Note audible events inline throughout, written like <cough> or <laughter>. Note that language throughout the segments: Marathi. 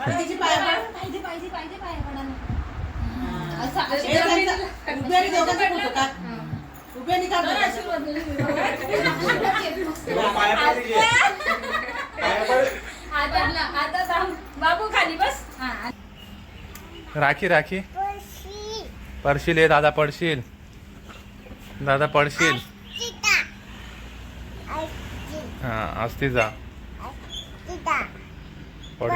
पाहिजे पाहिजे पाहिजे पाया. हा. हे. <laughs> बाबू खाली बस. हा. राखी राखी. पडशील ये दादा पडशील. दादा पडशील. हा असती जा पड.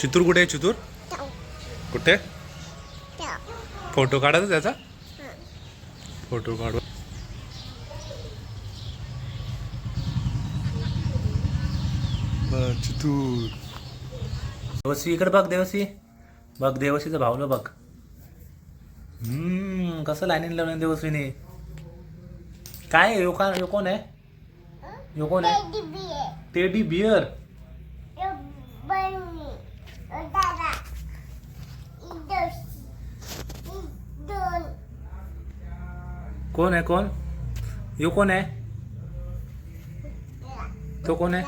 चितूर कुठे आहे चितूर? कुठे? फोटो काढायचा त्याचा. फोटो काढू चितूर. देवसी इकडे बघ देवसी. बघ देवसीचं भावलं बघ. हम्म. कसं लाईनीन लावलं देवसीने काय आहे? यो का यो कोण आहे? यो कोण आहे? टेडी बियर कोण आहे? कोण? यो कोण आहे? तो कोण आहे?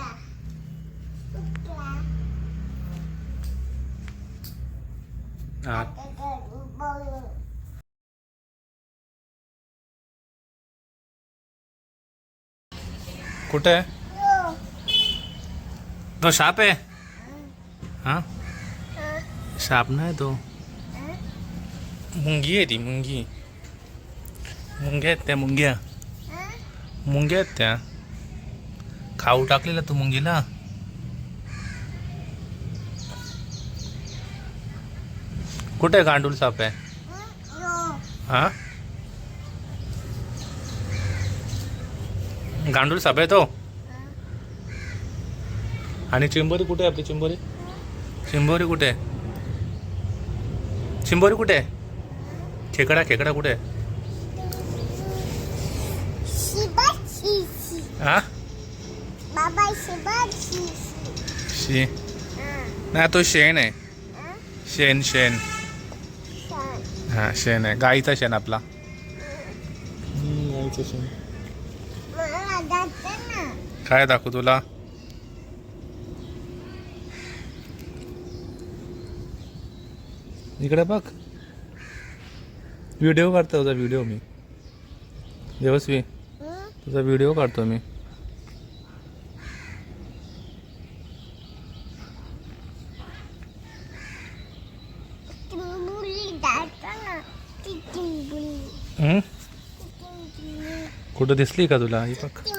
हा. कुठे? आहे तो साप आहे? हा? साप नाही तो. मुंगी आहे ती मुंगी. मुंग्या आहेत त्या मुंग्या. मुंग्या आहेत त्या. खाऊ टाकलेला तू मुंगीला? कुठे गांडूल साप आहे? हा? गांडूल साप आहे तो. आणि चिंबोरी कुठे आहे आपली चिंबोरी? चिंबोरी कुठे? आहे चिंबोरी कुठे? आहे खेकडा खेकडा कुठे? आहे हा? शी नाही तो शेण आहे. शेण शेण. हा शेण आहे. गाईचा शेण आपला. गाईचं शेण. काय दाखवू तुला? इकडे बघ. व्हिडिओ काढतो तुझा व्हिडिओ मी. देवस्वी तुझा व्हिडिओ काढतो मी. हं? कुठं दिसली का तुला? ही बघ.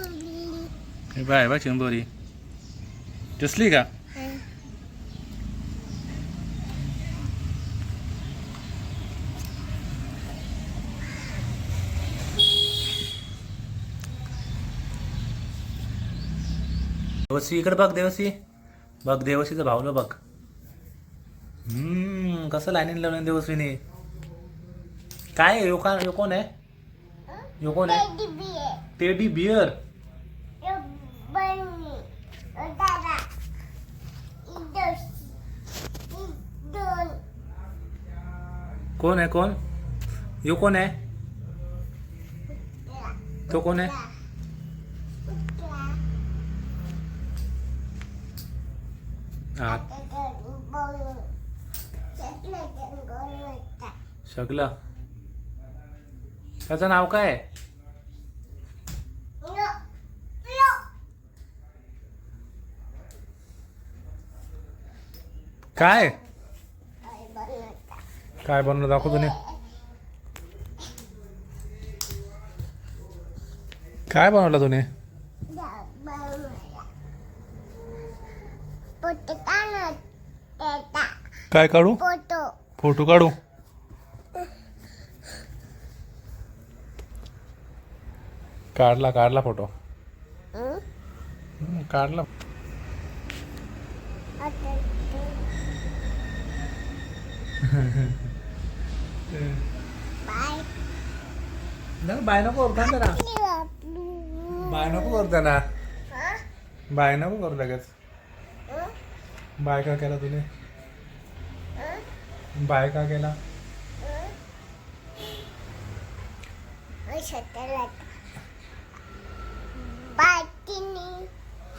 हे बाय बा चिंबोरी. दिसली का? देवसी इकडे बघ देवसी. बघ देवसीचं भावलं बघ. हम्म कसं लाईनीन लावलं देवसीने. काय? यो का यो कोण आहे? यो कोण आहे? टेडी बियर टेडी बियर यो बनी यो दादा इदोशी इदोन कोण आहे कोण? यो कोण आहे? तो कोण आहे? हा. शकला. त्याचं नाव काय आहे? काय? काय बनवलं दाखव तुम्ही काय बनवलं तुम्ही त्याचा काय काढू? फोटो फोटो काढू. काढला काढला फोटो. काढला. <laughs> बाय बाय नको करता ना बाय नको करता ना बाय नको करू लगेच. बाय का केला तुने? बाय का केला? सॅटेलाइट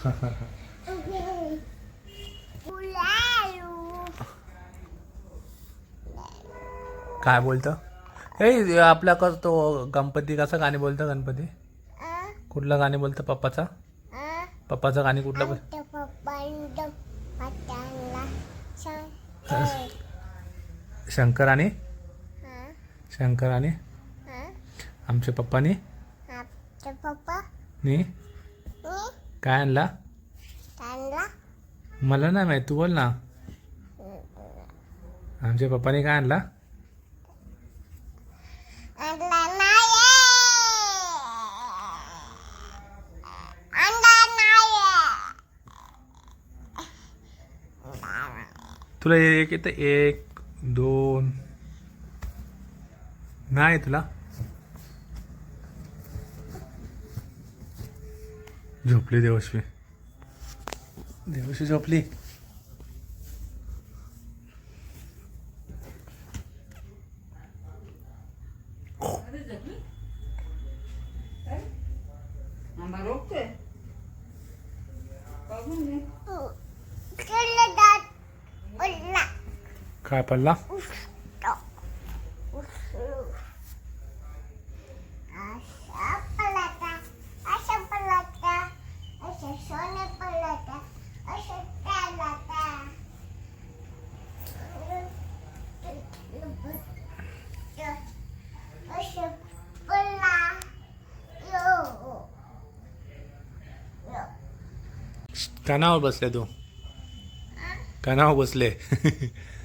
<laughs> काय बोलतं? हे आपला कस तो गणपती कसं गाणे बोलतं गणपती? कुठलं गाणे बोलतं पप्पाचा? पप्पाचं गाणे कुठलं बोल शंकर. आणि शंकर आणि आमच्या पप्पानी? नी? काय आणला? मला नाही माहीत तू बोल ना. आमच्या पप्पानी काय आणला नाही आणला नाही तुला एक येतं? एक दोन. नाही तुला? झोपली देवश्री. देवश्री झोपली? काय पडला? कानावर बसले तू. कानावर बसले. <laughs>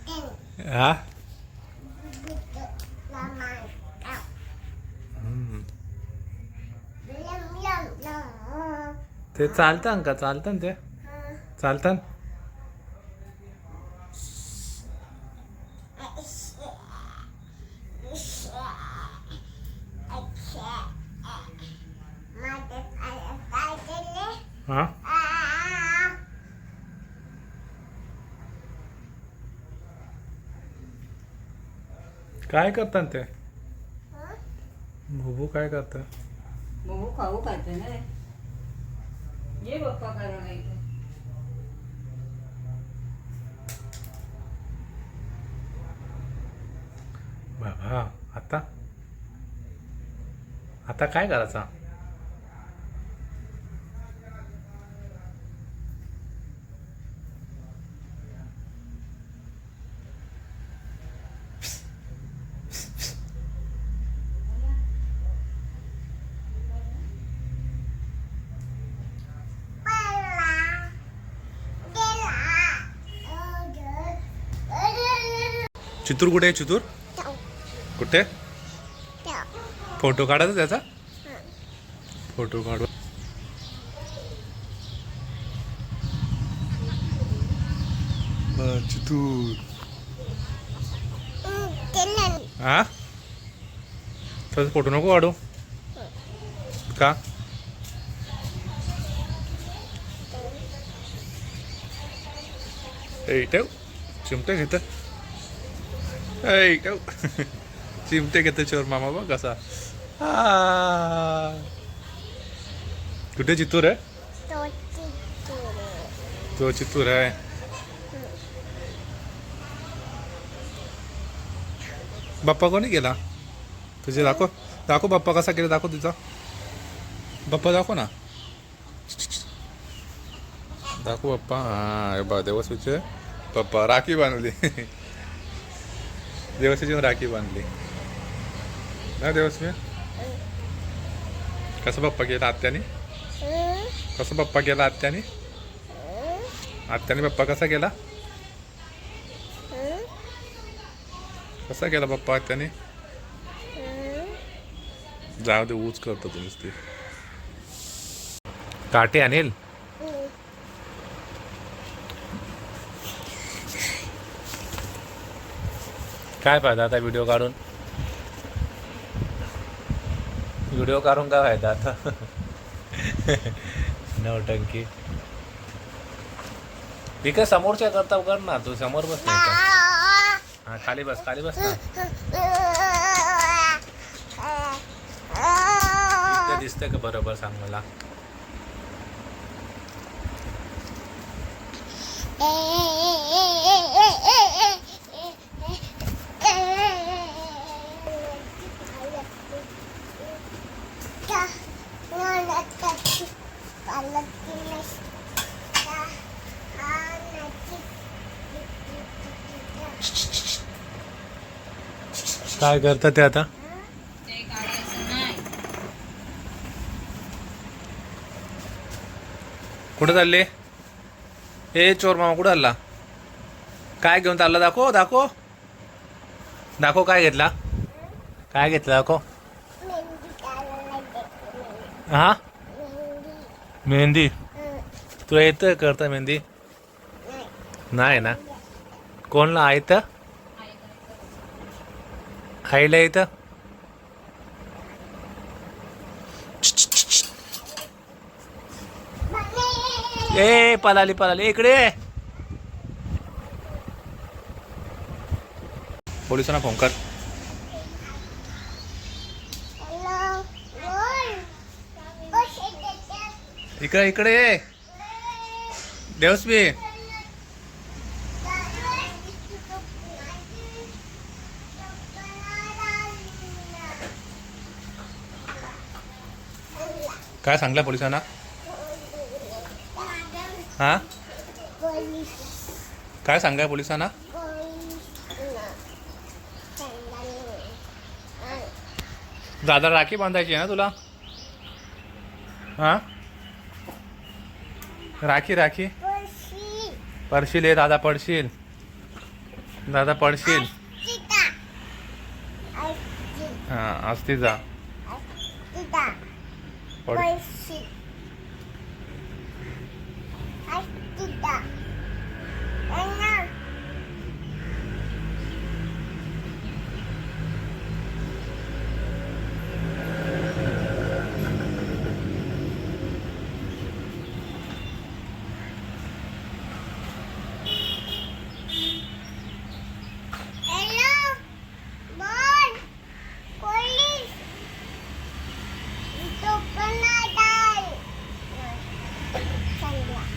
हा? ते चालतं का? चालतं ते? चालतं हां? काय करतात ते? भुबू काय करतात बघू खाऊ ना. रे. ये पप्पा करायला इथे बाबा आता? आता काय करायचं? चितूर कुठे आहे चितूर? कुठे? फोटो काढायचा त्याचा. फोटो काढू. चितूर. हा फोटो नको काढू. का? ए ठेव चिमटे घेत. ठेव चिमटे घेतो चोर मामा बघ कसा. कुठे चितूर आहे तो चितूर आहे बाप्पा कोणी गेला? तुझे दाखव. दाखव बाप्पा कसा गेला दाखव तुझा. बाप्पा दाखव ना. दाखव बाप्पा. हा बा देवस्वीचे पप्पा राखी बांधली. <laughs> देवस्वीची राखी बांधली. ना देवस्वी कसं पप्पा गेला आत्याने? कसं पप्पा गेला आत्याने? आत्याने पप्पा कसा गेला कसा गेला पप्पा आत्याने? जाऊ दे ऊच करतो तुम्हीच ते काटे आणेल काय फायदा आता व्हिडिओ काढून? व्हिडिओ काढून काय फायदा आता? नवटंकी ठीक आहे समोरच्या करता कर ना तू समोर बस हा खाली बस खाली बस ना. दिसतंय का बरोबर सांग मला? काय करतात ते आता? ते कुठं चालले? ए चोर मामा कुठं चालला? काय घेऊन चालला? दाखव दाखव. दाखव काय घेतला? काय घेतलं? दाखव. हा? मेहंदी. तुला येतं करता मेहंदी? नाही ना. कोणला? येतं खायला येतं? ए पलाली पलाली. इकडे पोलिसांना फोन कर. इकडे इकडे ये. देवस्मी काय सांगला पोलिसांना? हा? काय सांगाय पोलिसांना? दादा राखी बांधायची आहे ना तुला? हा? राखी राखी. पडशील ये दादा पडशील. दादा पडशील. हा असती जा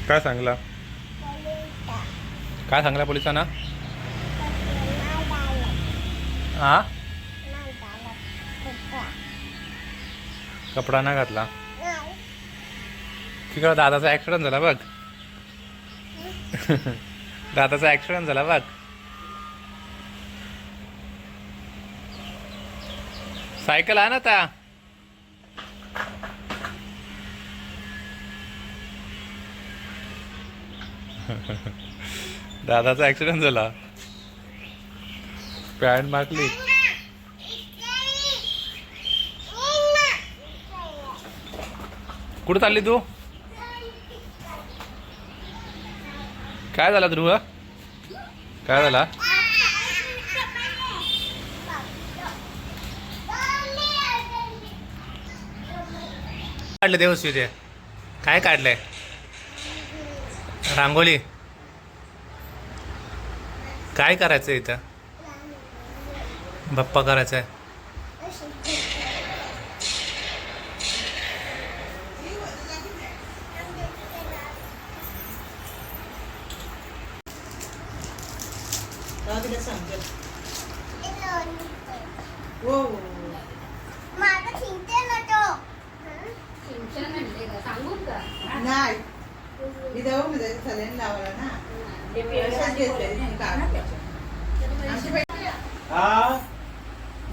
काय सांगला? काय सांगला पोलिसांना? हा? कपडा ना घातला. तिकडं दादाचा ऍक्सिडेंट झाला बघ. <laughs> दादाचा ऍक्सिडेंट झाला बघ. सायकल आहे ना त्या दादाचा ऍक्सिडेंट झाला. पॅन्ट मारली. कुठं चालली तू? काय झाला ध्रुव? काय झाला? काढलं देवस्वी ते काय काढलंय? रांगोळी. काय करायचं इथं? बाप्पा करायचा आहे तेव्हा तिला समजेल हो हो, हो माझं चिंते नको सिंचन म्हणले का सांगू का नाही मी सल्याने लावायला ना ते पैशाच घेतले. आमची हा?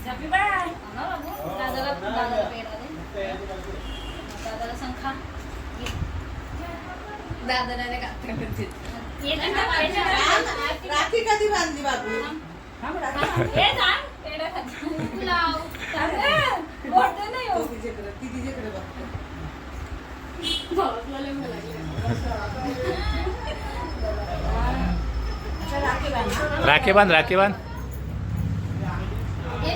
झपी बाय. ना बाबू दादाला दादाला दे नाही का? राख- कधी बांधली बाबू? हे. खात लाव. तो. तिच्याकडे ती तिच्याकडे बघते. राखी बांध. राखी बांध राखी हे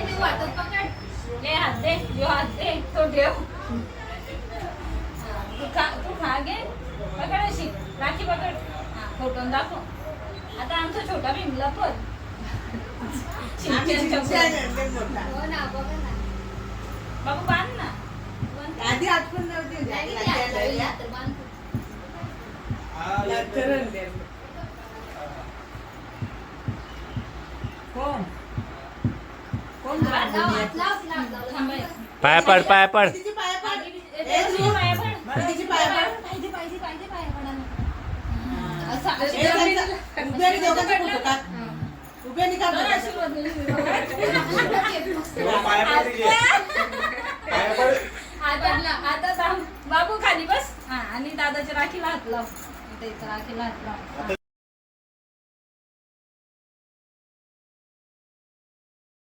पकड हे हा, हा फोटोन दाखव आता आमचा छोटा भीमला पण. हो बाबू बांध ना. पायपड पायपड नव्हती. पड पड. आता आता. बाबू खाली बस. हा आणि दादाच्या राखीला हात लाव. इथे राखीला हात लाव.